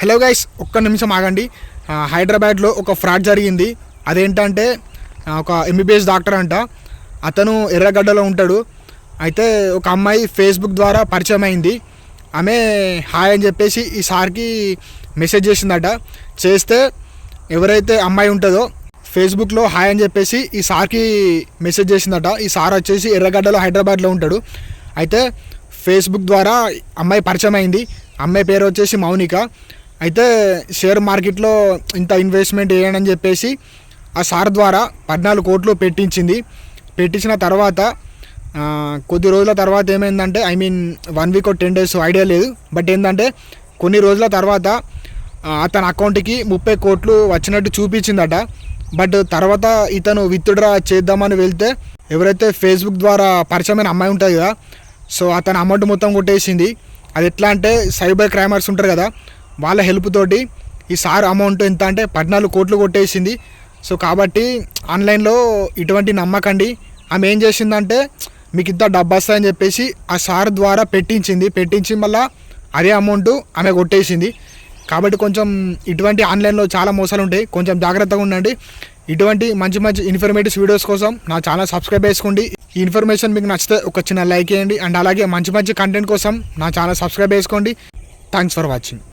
Hello guys ఒక్క నిమిషం ఆగండి. హైదరాబాద్లో ఒక ఫ్రాడ్ జరిగింది. అదేంటంటే ఒక ఎంబీబీఎస్ డాక్టర్ అంట. అతను ఎర్రగడ్డలో ఉంటాడు. అయితే ఒక అమ్మాయి ఫేస్బుక్ ద్వారా పరిచయం అయింది. ఆమె హాయ్ అని చెప్పేసి ఈ సార్కి మెసేజ్ చేసిందట. చేస్తే ఎవరైతే అమ్మాయి ఉంటుందో ఫేస్బుక్లో హాయ్ అని చెప్పేసి ఈ సార్కి మెసేజ్ చేసిందట. ఈ సార్ వచ్చేసి ఎర్రగడ్డలో హైదరాబాద్లో ఉంటాడు. అయితే ఫేస్బుక్ ద్వారా అమ్మాయి పరిచయం అయింది. అమ్మాయి పేరు వచ్చేసి మౌనిక. అయితే షేర్ మార్కెట్లో ఇంత ఇన్వెస్ట్మెంట్ వేయనని చెప్పేసి ఆ సార్ ద్వారా పద్నాలుగు కోట్లు పెట్టించింది. పెట్టించిన తర్వాత కొద్ది రోజుల తర్వాత ఏమైందంటే I mean one week ten days idea లేదు. బట్ ఏంటంటే కొన్ని రోజుల తర్వాత అతని అకౌంట్కి ముప్పై కోట్లు వచ్చినట్టు చూపించిందట. బట్ తర్వాత ఇతను విత్డ్రా చేద్దామని వెళ్తే ఎవరైతే ఫేస్బుక్ ద్వారా పరిచయమైన అమ్మాయి ఉంటుంది కదా సో అతని అమౌంట్ మొత్తం కొట్టేసింది. అది ఎట్లా అంటే సైబర్ క్రైమర్స్ ఉంటారు కదా వాళ్ళ హెల్ప్ తోటి ఈ సార్ అమౌంట్ ఎంత అంటే పద్నాలుగు కోట్లు కొట్టేసింది. సో కాబట్టి ఆన్లైన్లో ఇటువంటి నమ్మకండి. ఆమె ఏం చేసిందంటే మీకు ఇంత డబ్బు వస్తాయని చెప్పేసి ఆ సార్ ద్వారా పెట్టించింది. పెట్టించి మళ్ళీ అదే అమౌంట్ ఆమె కొట్టేసింది. కాబట్టి కొంచెం ఇటువంటి ఆన్లైన్లో చాలా మోసాలు ఉంటాయి. కొంచెం జాగ్రత్తగా ఉండండి. ఇటువంటి మంచి మంచి ఇన్ఫర్మేటివ్ వీడియోస్ కోసం నా ఛానల్ సబ్స్క్రైబ్ చేసుకోండి. ఈ ఇన్ఫర్మేషన్ మీకు నచ్చితే ఒక చిన్న లైక్ చేయండి. అండ్ అలాగే మంచి మంచి కంటెంట్ కోసం నా ఛానల్ సబ్స్క్రైబ్ చేసుకోండి. Thanks for watching